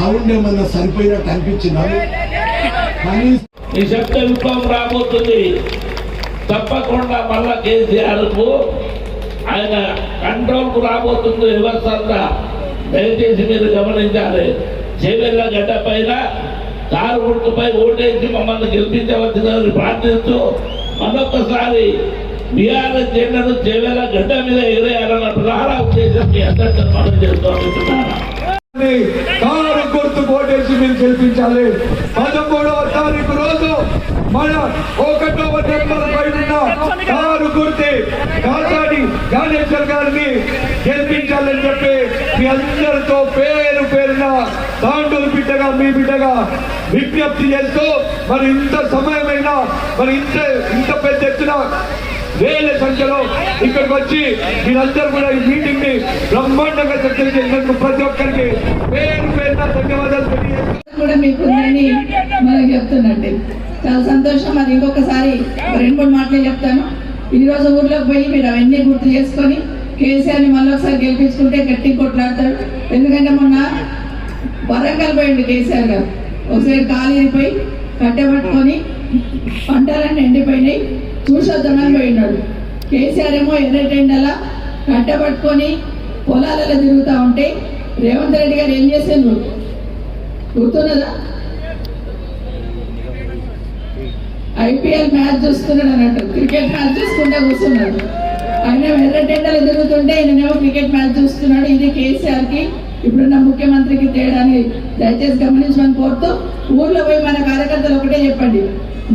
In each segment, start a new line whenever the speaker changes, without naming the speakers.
Sound ఏమన్నా సరిపోయినట్టు అనిపించిందా?
నిశ్శబ్ద విప్లవం రాబోతుంది. తప్పకుండా మళ్ళా కేసీఆర్కు ఆయన కంట్రోల్కు రాబోతుంది రివర్స్ అంతా దయచేసి మీరు గమనించాలి. చేవెళ్ళ గడ్డ పైన కారు గుర్తుపై ఓటేసి మమ్మల్ని గెలిపించవలసిందని ప్రార్థిస్తూ మరొకసారి బీఆర్ఎస్ జెండాను చేవెళ్ళ గడ్డ మీద ఎగరేయాలన్న ప్రధాన ఉద్దేశం మీ అందరికీ మనం
కోటేసి మీరు గెలిపించాలి పదమూడవ తారీఖు రోజు మన ఒకటవ నెంబర్ పైన కారు గుర్తి కాసాడి జ్ఞానేశ్వర్ గారిని గెలిపించాలని చెప్పి మీ అందరితో పేరు పేరున తాండూరు బిడ్డగా మీ బిడ్డగా విజ్ఞప్తి చేస్తూ మరి ఇంత సమయమైనా మరి ఇంత ఇంత పెద్ద ఎత్తున వేల సంఖ్యలో ఇక్కడికి వచ్చి మీరందరూ కూడా ఈ మీటింగ్ని బ్రహ్మాండంగా చర్చలు చేసినందుకు ప్రతి ఒక్కరికి పేరు పేరున ధన్యవాదాలు
కూడా మీకు ఉందని మనకు చెప్తున్నట్టు చాలా సంతోషం. అది ఇంకొకసారి రెండు మూడు మాటలు చెప్తాను. ఈ రోజు ఊర్లోకి పోయి మీరు అవన్నీ గుర్తు చేసుకొని కేసీఆర్ని మళ్ళీ ఒకసారి గెలిపించుకుంటే గట్టి కొట్లాడతాడు. ఎందుకంటే మొన్న వరంగల్ పోయింది కేసీఆర్ గారు. ఒకసారి ఖాళీ పోయి కట్టెపట్టుకొని పంటలన్నీ ఎండిపోయినాయి. చూసొద్దామని పోయినాడు. కేసీఆర్ ఏమో ఎర్రటెండలా కట్టెపట్టుకొని పొలాలలో తిరుగుతూ ఉంటే రేవంత్ రెడ్డి గారు ఏం చేసిండ్రు? గుర్తున్నదా? ఐపీఎల్ మ్యాచ్ చూస్తున్నాడు అన్నట్టు క్రికెట్ మ్యాచ్ చూసుకుంటే కూర్చున్నాడు. ఆయన ఎర్రటెండలు తిరుగుతుంటే ఈయనేమో క్రికెట్ మ్యాచ్ చూస్తున్నాడు. ఇది కేసీఆర్కి ఇప్పుడున్న ముఖ్యమంత్రికి తేడాని దయచేసి గమనించమని కోరుతూ ఊర్లో పోయి మన కార్యకర్తలు ఒకటే చెప్పండి.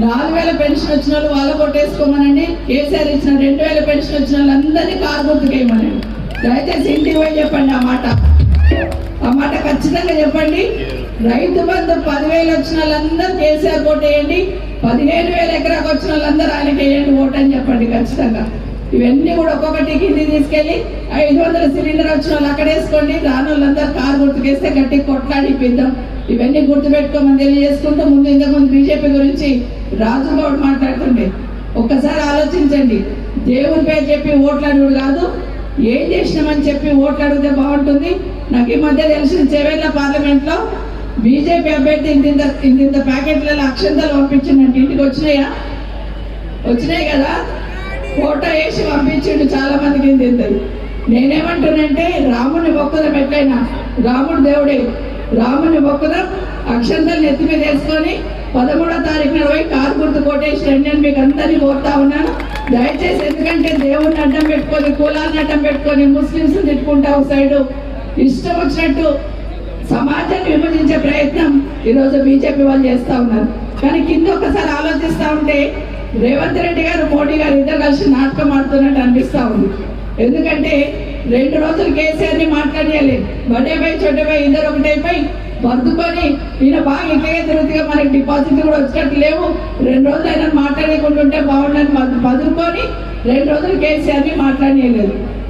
నాలుగు వేల పెన్షన్ వచ్చిన వాళ్ళు వాళ్ళు కొట్టేసుకోమనండి. కేసీఆర్ ఇచ్చిన రెండు వేల పెన్షన్ వచ్చిన వాళ్ళందరినీ కారు గుర్తుకేయమనండి. దయచేసి ఇంటికి పోయి చెప్పండి ఆ మాట. ఆ మాట ఖచ్చితంగా చెప్పండి. రైతు బంధు పదివేలు వచ్చిన వాళ్ళందరూ కేసీఆర్ కొట్టేయండి పదిహేను వేల ఎకరాకు వచ్చిన వాళ్ళందరూ ఆయనకి వేయండి ఓటు అని చెప్పండి ఖచ్చితంగా. ఇవన్నీ కూడా ఒక్కొక్కటి కింది తీసుకెళ్ళి ఐదు వందల సిలిండర్ వచ్చిన వాళ్ళు అక్కడ వేసుకోండి రాని వాళ్ళందరూ కారు గుర్తుకేస్తే గట్టి కొట్లాడిపిద్దాం ఇవన్నీ గుర్తుపెట్టుకోమని తెలియజేసుకుంటూ ముందు ఇంతకుముందు బీజేపీ గురించి రాజుగౌడ్ మాట్లాడుతుండే. ఒక్కసారి ఆలోచించండి. దేవుని పేరు చెప్పి ఓట్లాడు కాదు. ఏం చేసినామని చెప్పి ఓట్లాడితే బాగుంటుంది. నాకు ఈ మధ్య తెలిసిన చెవేళ్ళ పార్లమెంట్లో బీజేపీ అభ్యర్థి ఇంత ఇంత ఇంత ప్యాకెట్లలో అక్షంతలు పంపించిందంటే ఇంటికి వచ్చినాయా? వచ్చినాయి కదా. ఫోటో వేసి పంపించిండు చాలా మందికి ఇంత. ఇంతది నేనేమంటున్నానంటే రాముని మొక్కుదాం పెట్టైనా రాముడు దేవుడే. రాముని మొక్కుదాం. అక్షంతలు నెత్తి మీద వేసుకొని పదమూడో తారీఖున పోయి కారు గుర్తు కొట్టేసి అని మీకు అందరినీ కోరుతా ఉన్నాను. దయచేసి ఎందుకంటే దేవుడిని అడ్డం పెట్టుకొని కులాన్ని అడ్డం పెట్టుకొని ముస్లింస్ తిట్టుకుంటా ఒక సైడు. ఇష్టం వచ్చినట్టు సమాజాన్ని విభజించే ప్రయత్నం ఈరోజు బీజేపీ వాళ్ళు చేస్తా ఉన్నారు. కానీ కింద ఒకసారి ఆలోచిస్తా ఉంటే రేవంత్ రెడ్డి గారు మోడీ గారు ఇద్దరు కలిసి నాటకం ఆడుతున్నట్టు అనిపిస్తా ఉంది. ఎందుకంటే రెండు రోజులు కేసీఆర్ని మాట్లాడేయాలి బడేపై చొడ్డపై ఇద్దరు ఒకటైపోయి బతుకొని ఈయన బాగా ఇంకగా తిరుగుతుగా మనకి డిపాజిట్ కూడా వచ్చినట్టు లేవు. రెండు రోజులు ఆయన మాట్లాడకుండా ఉంటే బాగుండని పదుకొని రెండు రోజులు కేసీఆర్ని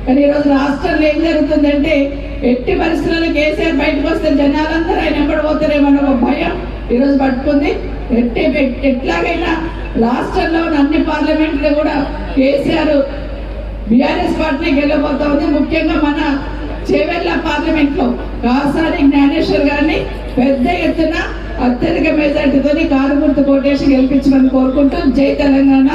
కానీ ఈరోజు రాష్ట్రంలో ఏం జరుగుతుందంటే ఎట్టి పరిస్థితుల్లో కేసీఆర్ బయటకు వస్తే జనాలందరూ ఆయన ఎంబడి పోతారేమన్న ఒక భయం ఈరోజు పట్టుకుంది. ఎట్టి ఎట్లాగైనా రాష్ట్రంలో ఉన్న అన్ని పార్లమెంట్లో కూడా కేసీఆర్ బీఆర్ఎస్ పార్టీ గెలబోతా ఉంది. ముఖ్యంగా మన చేవెళ్ళ పార్లమెంట్లో కాసాని జ్ఞానేశ్వర్ గారిని పెద్ద ఎత్తున అత్యధిక మెజార్టీతో కారు గుర్తు కోటేషన్ గెలిపించమని కోరుకుంటూ జై తెలంగాణ